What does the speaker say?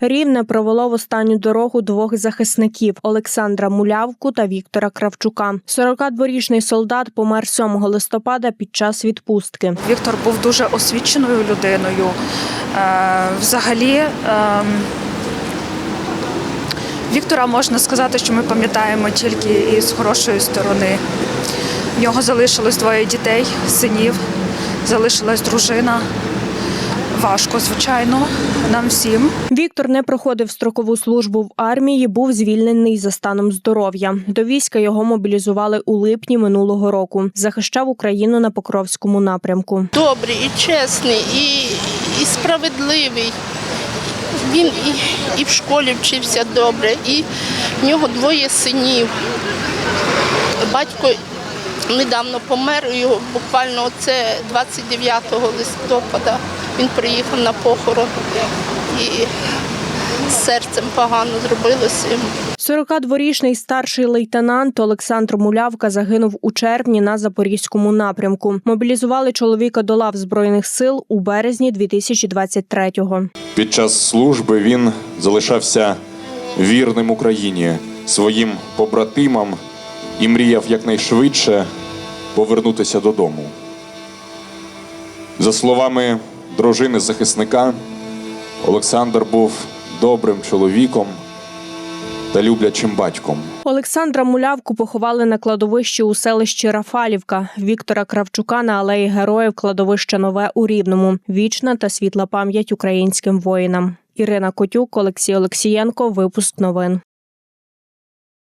Рівне провело в останню дорогу двох захисників Олександра Мулявку та Віктора Кравчука. 42-річний солдат помер 7 листопада під час відпустки. Віктор був дуже освіченою людиною. Е, Взагалі, ем, Віктора можна сказати, що ми пам'ятаємо тільки із хорошої сторони. В нього залишилось двоє дітей, синів, залишилась дружина. Важко, звичайно, нам всім. Віктор не проходив строкову службу в армії, був звільнений за станом здоров'я. До війська його мобілізували у липні минулого року. Захищав Україну на Покровському напрямку. добрий, і чесний, і, і справедливий. Він і, і в школі вчився добре, і в нього двоє синів. Батько недавно помер, його буквально це 29 листопада. Він приїхав на похорон і серцем погано зробилося йому. 42-річний старший лейтенант Олександр Мулявка загинув у червні на запорізькому напрямку. Мобілізували чоловіка до лав збройних сил у березні 2023-го. Під час служби він залишався вірним Україні, своїм побратимам і мріяв якнайшвидше повернутися додому. За словами дружини захисника, Олександр був добрим чоловіком та люблячим батьком. Олександра Мулявку поховали на кладовищі у селищі Рафалівка. Віктора Кравчука на алеї Героїв кладовище нове у Рівному. Вічна та світла пам'ять українським воїнам. Ірина Котюк, Олексій Олексієнко. Випуск новин.